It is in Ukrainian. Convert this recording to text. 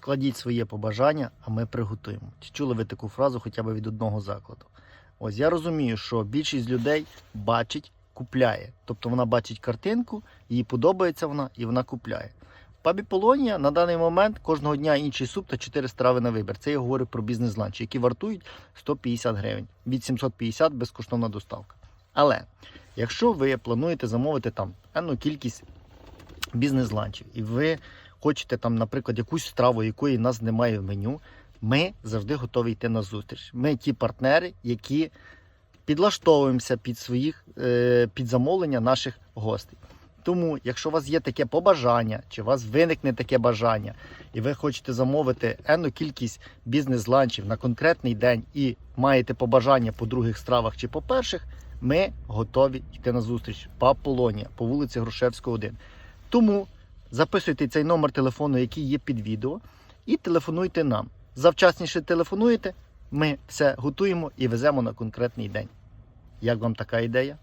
Складіть своє побажання, а ми приготуємо. Чи чули ви таку фразу хоча б від одного закладу? Ось я розумію, що більшість людей бачить, купляє. Тобто вона бачить картинку, їй подобається вона і вона купляє. В пабі Полонія на даний момент кожного дня інший суп та 4 страви на вибір. Це я говорю про бізнес-ланчі, які вартують 150 гривень. Від 750 безкоштовна доставка. Але якщо ви плануєте замовити там певну кількість бізнес-ланчів, і ви хочете там, наприклад, якусь страву, якої нас немає в меню, ми завжди готові йти на зустріч. Ми ті партнери, які підлаштовуємося під своїх е, під замовлення наших гостей. Тому, якщо у вас є таке побажання, чи у вас виникне таке бажання, і ви хочете замовити енну кількість бізнес-ланчів на конкретний день і маєте побажання по других стравах чи по перших, ми готові йти на зустріч по Аполлонія по вулиці Грушевського, 1. Тому записуйте цей номер телефону, який є під відео, і телефонуйте нам. Завчасніше телефонуєте, ми все готуємо і веземо на конкретний день. Як вам така ідея?